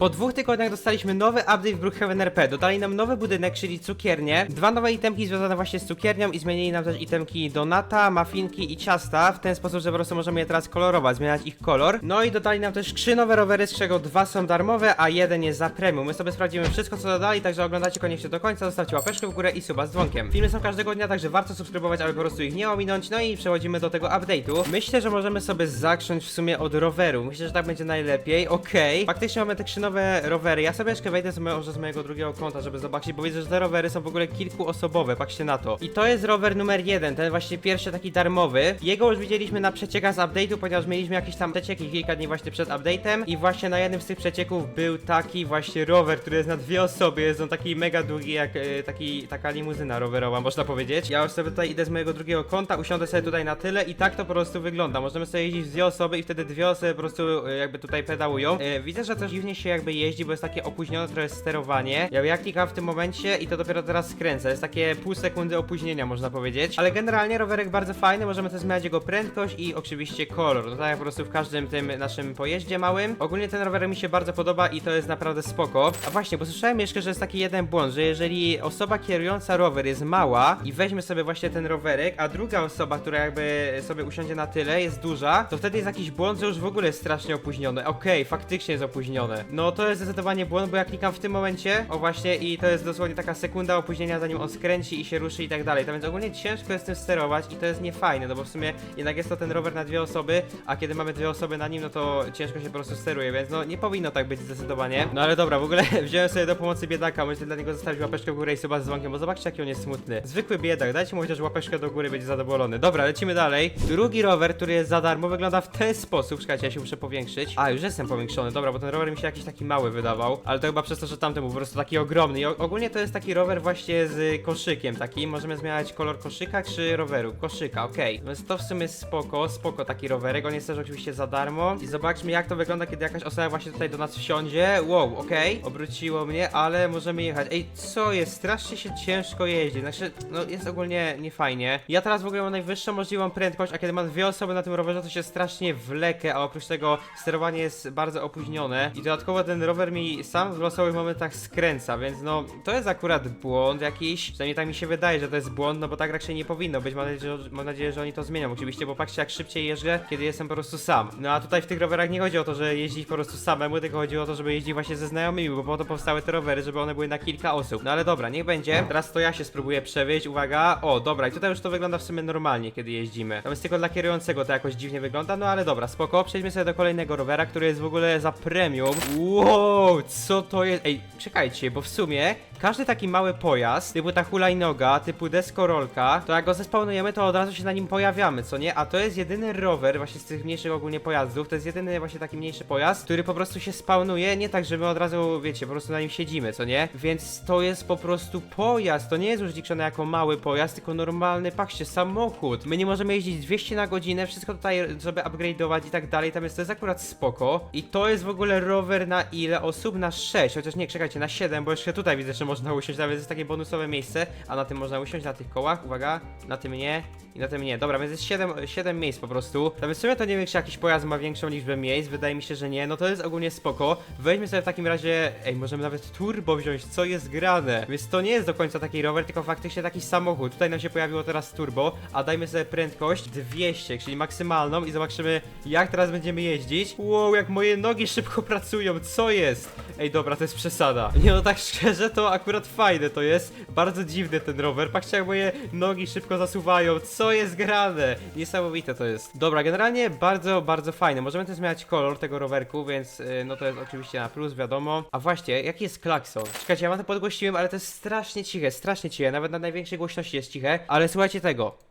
Po dwóch tygodniach dostaliśmy nowy update w Brookhaven RP. Dodali nam nowy budynek, czyli cukiernię. Dwa nowe itemki związane właśnie z cukiernią i zmienili nam też itemki donata, mafinki i ciasta. W ten sposób, że po prostu możemy je teraz kolorować, zmieniać ich kolor. No i dodali nam też trzy nowe rowery, z czego dwa są darmowe, a jeden jest za premium. My sobie sprawdzimy wszystko, co dodali, także oglądajcie koniecznie do końca. Zostawcie łapeczkę w górę i suba z dzwonkiem. Filmy są każdego dnia, także warto subskrybować, aby po prostu ich nie ominąć. No i przechodzimy do tego update'u. Myślę, że możemy sobie zacząć w sumie od roweru. Myślę, że tak będzie najlepiej. Okej. Faktycznie mamy te trzy nowe rowery. Ja sobie jeszcze wejdę z może z mojego drugiego konta, żeby zobaczyć, bo widzę, że te rowery są w ogóle kilkuosobowe. Patrzcie na to. I to jest rower numer jeden, ten właśnie pierwszy taki darmowy. Jego już widzieliśmy na przeciekach z update'u, ponieważ mieliśmy jakieś tam przecieki kilka dni właśnie przed update'em. I właśnie na jednym z tych przecieków był taki właśnie rower, który jest na dwie osoby. Jest on taki mega długi, jak e, taki, taka limuzyna rowerowa, można powiedzieć. Ja już sobie tutaj idę z mojego drugiego konta, usiądę sobie tutaj na tyle i tak to po prostu wygląda. Możemy sobie jeździć w dwie osoby i wtedy dwie osoby po prostu e, jakby tutaj pedałują. E, widzę, że też dziwnie się jakby jeździ, bo jest takie opóźnione trochę sterowanie. Ja, ja klikam w tym momencie i to dopiero teraz skręcę. Jest takie pół sekundy opóźnienia, można powiedzieć. Ale generalnie rowerek bardzo fajny, możemy też zmieniać jego prędkość i oczywiście kolor. No tak jak po prostu w każdym tym naszym pojeździe małym. Ogólnie ten rowerek mi się bardzo podoba i to jest naprawdę spoko. A właśnie, bo słyszałem jeszcze, że jest taki jeden błąd, że jeżeli osoba kierująca rower jest mała i weźmie sobie właśnie ten rowerek, a druga osoba, która jakby sobie usiądzie na tyle, jest duża, to wtedy jest jakiś błąd, że już w ogóle jest strasznie opóźnione. Okej, faktycznie jest opóźnione. No to jest zdecydowanie błąd, bo ja klikam w tym momencie, o właśnie, i to jest dosłownie taka sekunda opóźnienia, zanim on skręci i się ruszy i tak dalej. To więc ogólnie ciężko jest tym sterować i to jest niefajne, no bo w sumie jednak jest to ten rower na dwie osoby, a kiedy mamy dwie osoby na nim, no to ciężko się po prostu steruje, więc no nie powinno tak być zdecydowanie. No ale dobra, w ogóle wziąłem sobie do pomocy biedaka, myślę dla niego zostawić łapeczkę w górę i suba z dzwonkiem, bo zobaczcie jaki on jest smutny. Zwykły biedak, dajcie mu chociaż łapeczkę do góry, będzie zadowolony. Dobra, lecimy dalej. Drugi rower, który jest za darmo, wygląda w ten sposób. Czekajcie, ja się muszę powiększyć. A, już jestem powiększony, dobra, bo ten rower mi się jakiś taki mały wydawał, ale to chyba przez to, że tamten był po prostu taki ogromny. I ogólnie to jest taki rower właśnie z koszykiem takim. Możemy zmieniać kolor koszyka czy roweru? Koszyka, okej. Więc to w sumie spoko, spoko taki rowerek. On jest też oczywiście za darmo. I zobaczmy jak to wygląda, kiedy jakaś osoba właśnie tutaj do nas wsiądzie. Wow, okej. Obróciło mnie, ale możemy jechać. Ej, co jest? Strasznie się ciężko jeździ. Znaczy, no jest ogólnie niefajnie. Ja teraz w ogóle mam najwyższą możliwą prędkość, a kiedy mam dwie osoby na tym rowerze, to się strasznie wlekę, a oprócz tego sterowanie jest bardzo opóźnione. I dodatkowo ten rower mi sam w losowych momentach skręca, więc no to jest akurat błąd jakiś. Przynajmniej tak mi się wydaje, że to jest błąd, no bo tak raczej nie powinno być. Mam nadzieję, że, mam nadzieję, że oni to zmienią oczywiście, bo patrzcie jak szybciej jeżdżę, kiedy jestem po prostu sam. No a tutaj w tych rowerach nie chodzi o to, że jeździć po prostu samemu, tylko chodzi o to, żeby jeździć właśnie ze znajomymi, bo po to powstały te rowery, żeby one były na kilka osób. No ale dobra, niech będzie. Teraz to ja się spróbuję przewieźć, uwaga. O, dobra, i tutaj już to wygląda w sumie normalnie, kiedy jeździmy. Tam jest tylko dla kierującego to jakoś dziwnie wygląda, no ale dobra, spoko. Przejdźmy sobie do kolejnego rowera, który jest w ogóle za premium. Wow, co to jest? Ej, czekajcie, bo w sumie każdy taki mały pojazd, typu ta hulajnoga, typu deskorolka, to jak go zespawnujemy, to od razu się na nim pojawiamy, co nie? A to jest jedyny rower właśnie z tych mniejszych ogólnie pojazdów, to jest jedyny właśnie taki mniejszy pojazd, który po prostu się spawnuje, nie tak, że my od razu, wiecie, po prostu na nim siedzimy, co nie? Więc to jest po prostu pojazd, to nie jest już liczone jako mały pojazd, tylko normalny, patrzcie, samochód. My nie możemy jeździć 200 na godzinę, wszystko tutaj, żeby upgrade'ować i tak dalej, tam jest, to jest akurat spoko. I to jest w ogóle rower na ile osób? Na 6, chociaż nie, czekajcie, na 7, bo jeszcze tutaj widzę, że można usiąść, nawet jest takie bonusowe miejsce, a na tym można usiąść, na tych kołach, uwaga, na tym nie i na tym nie. Dobra, więc jest 7, 7 miejsc po prostu. Tam w sumie to nie wiem, czy jakiś pojazd ma większą liczbę miejsc, wydaje mi się, że nie, no to jest ogólnie spoko. Weźmy sobie w takim razie, ej, możemy nawet turbo wziąć, co jest grane. Więc to nie jest do końca taki rower, tylko faktycznie taki samochód. Tutaj nam się pojawiło teraz turbo, a dajmy sobie prędkość 200, czyli maksymalną i zobaczymy, jak teraz będziemy jeździć. Wow, jak moje nogi szybko pracują, co jest? Ej, dobra, to jest przesada. Nie no, tak szczerze, to akurat fajne to jest. Bardzo dziwny ten rower. Patrzcie, jak moje nogi szybko zasuwają. Co jest grane? Niesamowite to jest. Dobra, generalnie bardzo, bardzo fajne. Możemy też zmieniać kolor tego rowerku, więc y, no to jest oczywiście na plus, wiadomo. A właśnie, jaki jest klakson? Czekajcie, ja mam to podgłośniłem, ale to jest strasznie ciche, strasznie ciche. Nawet na największej głośności jest ciche. Ale słuchajcie tego.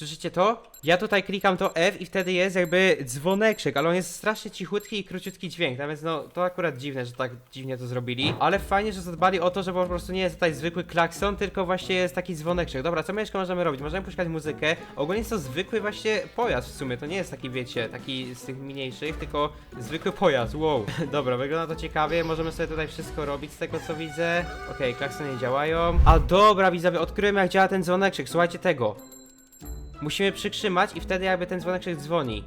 Słyszycie to? Ja tutaj klikam to F i wtedy jest jakby dzwoneczek, ale on jest strasznie cichutki i króciutki dźwięk, no no to akurat dziwne, że tak dziwnie to zrobili, ale fajnie, że zadbali o to, że po prostu nie jest tutaj zwykły klakson, tylko właśnie jest taki dzwoneczek. Dobra, co my jeszcze możemy robić? Możemy puszczać muzykę, ogólnie jest to zwykły właśnie pojazd w sumie, to nie jest taki wiecie, taki z tych mniejszych, tylko zwykły pojazd, wow. Dobra, wygląda to ciekawie, możemy sobie tutaj wszystko robić z tego co widzę. Okej, klaksony nie działają. A dobra, widzowie, odkryłem jak działa ten dzwoneczek, słuchajcie tego. Musimy przytrzymać i wtedy jakby ten dzwoneczek dzwoni.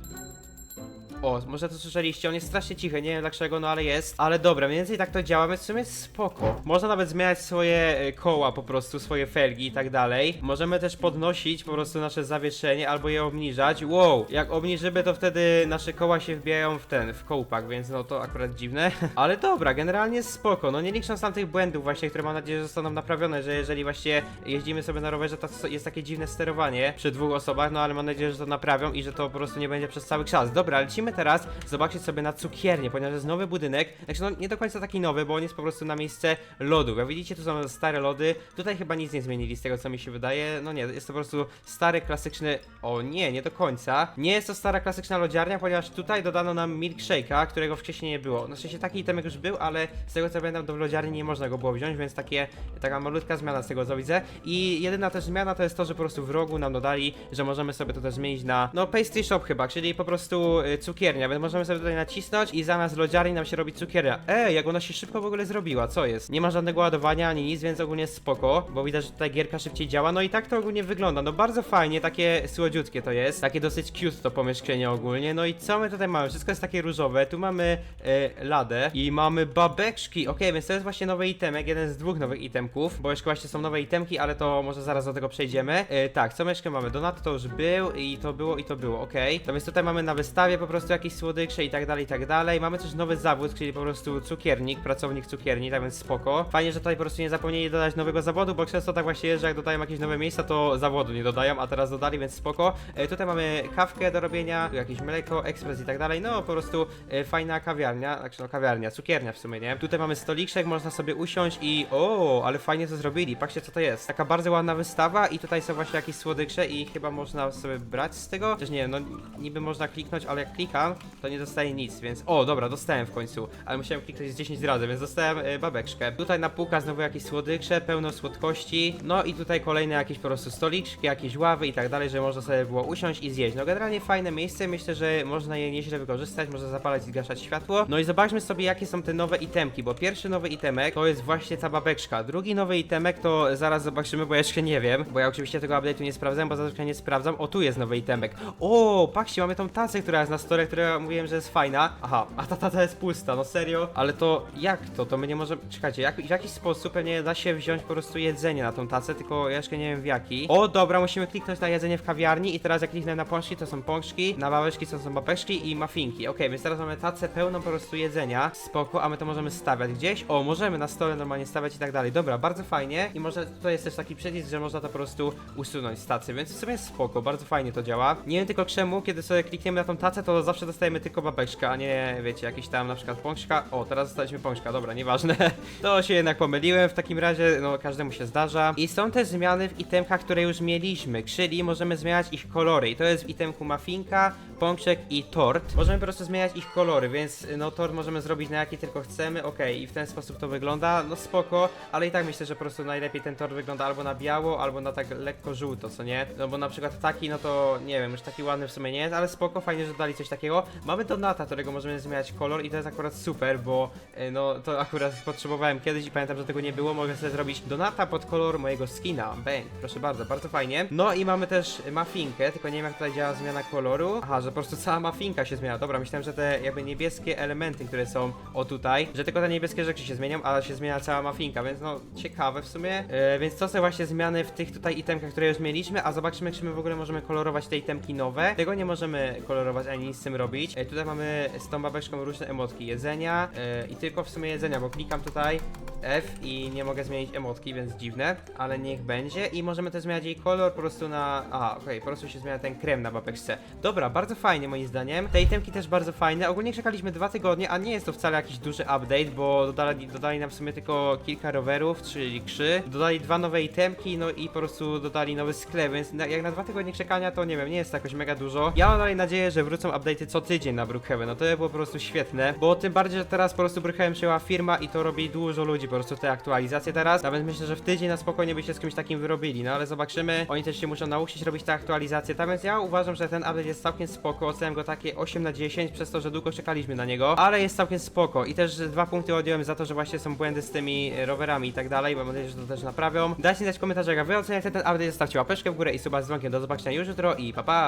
O, może to słyszeliście, on jest strasznie cichy, nie wiem dlaczego, no ale jest. Ale dobra, mniej więcej tak to działa, więc w sumie jest spoko. Można nawet zmieniać swoje e, koła po prostu, swoje felgi i tak dalej. Możemy też podnosić po prostu nasze zawieszenie albo je obniżać. Wow, jak obniżymy, to wtedy nasze koła się wbijają w ten, w kołpak, więc no to akurat dziwne. Ale dobra, generalnie jest spoko. No nie licząc tam tych błędów właśnie, które mam nadzieję, że zostaną naprawione, że jeżeli właśnie jeździmy sobie na rowerze, to jest takie dziwne sterowanie przy dwóch osobach, no ale mam nadzieję, że to naprawią i że to po prostu nie będzie przez cały czas. Dobra, lecimy teraz zobaczyć sobie na cukiernię, ponieważ jest nowy budynek. Znaczy no nie do końca taki nowy, bo on jest po prostu na miejsce lodów. Jak widzicie, tu są stare lody. Tutaj chyba nic nie zmienili z tego co mi się wydaje. No nie, jest to po prostu stary, klasyczny. O nie, nie do końca. Nie jest to stara, klasyczna lodziarnia, ponieważ tutaj dodano nam milkshake'a, którego wcześniej nie było. Na szczęście taki itemek już był, ale z tego co pamiętam, do lodziarni nie można go było wziąć, więc takie, taka malutka zmiana z tego co widzę. I jedyna też zmiana to jest to, że po prostu w rogu nam dodali, że możemy sobie to też zmienić na, no pastry shop chyba, czyli po prostu y, cukiernia, więc możemy sobie tutaj nacisnąć i zamiast lodziarni nam się robi cukiernia. Ej, jak ona się szybko w ogóle zrobiła, co jest? Nie ma żadnego ładowania ani nic, więc ogólnie spoko, bo widać, że tutaj gierka szybciej działa, no i tak to ogólnie wygląda, no bardzo fajnie, takie słodziutkie to jest, takie dosyć cute to pomieszczenie ogólnie, no i co my tutaj mamy? Wszystko jest takie różowe, tu mamy e, ladę i mamy babeczki, okej, więc to jest właśnie nowy itemek, jeden z dwóch nowych itemków, bo jeszcze właśnie są nowe itemki, ale to może zaraz do tego przejdziemy. E, tak, co my jeszcze mamy? Donato to już był i to było i to było, okej. To więc tutaj mamy na wystawie po prostu jakieś słodycze i tak dalej, i tak dalej. Mamy też nowy zawód, czyli po prostu cukiernik, pracownik cukierni, tak więc spoko. Fajnie, że tutaj po prostu nie zapomnieli dodać nowego zawodu, bo często tak właśnie jest, że jak dodają jakieś nowe miejsca, to zawodu nie dodają, a teraz dodali, więc spoko. E, tutaj mamy kawkę do robienia, tu jakieś mleko, ekspres i tak dalej, no po prostu e, fajna kawiarnia, znaczy no kawiarnia, cukiernia w sumie, nie? Tutaj mamy stoliczek, można sobie usiąść i o, ale fajnie to zrobili, patrzcie co to jest. Taka bardzo ładna wystawa i tutaj są właśnie jakieś słodycze i chyba można sobie brać z tego, też nie no niby można kliknąć, ale jak klikam, to nie dostaję nic, więc o, dobra, dostałem w końcu, ale musiałem kliknąć z 10 razy, więc dostałem e, babeczkę. Tutaj na półkach znowu jakieś słodycze, pełno słodkości, no i tutaj kolejne jakieś po prostu stoliczki, jakieś ławy i tak dalej, że można sobie było usiąść i zjeść. No generalnie fajne miejsce, myślę, że można je nieźle wykorzystać, można zapalać i zgaszać światło. No i zobaczmy sobie, jakie są te nowe itemki, bo pierwszy nowy itemek to jest właśnie ta babeczka, drugi nowy itemek to zaraz zobaczymy, bo jeszcze nie wiem, bo ja oczywiście tego update'u nie sprawdzam, bo zazwyczaj nie sprawdzam. O, tu jest nowy itemek. O, patrzcie, mamy tą tacę, która jest na stole, która mówiłem, że jest fajna. Aha, a ta taca jest pusta, no serio? Ale to jak to? To my nie możemy... Czekajcie, jak, w jakiś sposób pewnie da się wziąć po prostu jedzenie na tą tacę, tylko ja jeszcze nie wiem w jaki. O, dobra, musimy kliknąć na jedzenie w kawiarni i teraz jak kliknę na pączki, to są pączki, na babeczki to są babeczki i mafinki. Okej, więc teraz mamy tacę pełną po prostu jedzenia. Spoko, a my to możemy stawiać gdzieś. O, możemy na stole normalnie stawiać i tak dalej. Dobra, bardzo fajnie. I może tutaj jest też taki przycisk, że można to po prostu usunąć z tacy, więc w sumie spoko, bardzo fajnie to działa. Nie wiem tylko czemu, kiedy sobie klikniemy na tą tacę, to zawsze dostajemy tylko babeczkę, a nie, wiecie, jakiś tam na przykład pączka. O, teraz dostaliśmy pączka, dobra, nieważne. To się jednak pomyliłem, w takim razie, no każdemu się zdarza. I są też zmiany w itemkach, które już mieliśmy, czyli możemy zmieniać ich kolory. I to jest w itemku mafinka, pączek i tort. Możemy po prostu zmieniać ich kolory, więc no tort możemy zrobić na jaki tylko chcemy, okej, i w ten sposób to wygląda, no spoko, ale i tak myślę, że po prostu najlepiej ten tort wygląda albo na biało, albo na tak lekko żółto, co nie? No bo na przykład taki, no to nie wiem, już taki ładny w sumie nie jest, ale spoko, fajnie, że dali coś takiego. Mamy donata, którego możemy zmieniać kolor i to jest akurat super, bo e, no to akurat potrzebowałem kiedyś i pamiętam, że tego nie było, mogę sobie zrobić donata pod kolor mojego skina, bang, proszę bardzo, bardzo fajnie. No i mamy też mafinkę, tylko nie wiem jak tutaj działa zmiana koloru. Aha, że po prostu cała mafinka się zmienia. Dobra, myślałem, że te jakby niebieskie elementy, które są o tutaj, że tylko te niebieskie rzeczy się zmienią, ale się zmienia cała mafinka, więc no ciekawe w sumie. E, więc to są właśnie zmiany w tych tutaj itemkach, które już mieliśmy, a zobaczymy, czy my w ogóle możemy kolorować te itemki nowe. Tego nie możemy kolorować ani nic z tym robić. E, tutaj mamy z tą babeczką różne emotki jedzenia e, i tylko w sumie jedzenia, bo klikam tutaj F i nie mogę zmienić emotki, więc dziwne, ale niech będzie. I możemy też zmieniać jej kolor po prostu na. Aha, okej, po prostu się zmienia ten krem na babeczce. Dobra, bardzo fajnie moim zdaniem. Te itemki też bardzo fajne. Ogólnie czekaliśmy dwa tygodnie, a nie jest to wcale jakiś duży update, bo dodali, dodali nam w sumie tylko kilka rowerów, czyli krzy. Dodali dwa nowe itemki, no i po prostu dodali nowy sklep, więc na, jak na dwa tygodnie czekania, to nie wiem, nie jest to jakoś mega dużo. Ja mam dalej nadzieję, że wrócą update'y co tydzień na Brookhaven. No to by było po prostu świetne, bo tym bardziej, że teraz po prostu Brookhaven przyjęła firma i to robi dużo ludzi po prostu te aktualizacje teraz. Nawet myślę, że w tydzień na spokojnie by się z kimś takim wyrobili, no ale zobaczymy. Oni też się muszą nauczyć robić te aktualizacje, tak więc ja uważam, że ten update jest całkiem spoko. Oceniam go takie 8 na 10 przez to, że długo czekaliśmy na niego, ale jest całkiem spoko. I też dwa punkty odjąłem za to, że właśnie są błędy z tymi e, rowerami i tak dalej, mam nadzieję, że to też naprawią. Dajcie znać w komentarzach, jak wy oceniacie ten update, zostawcie łapeczkę w górę i suba z dzwonkiem. Do zobaczenia już jutro i pa pa!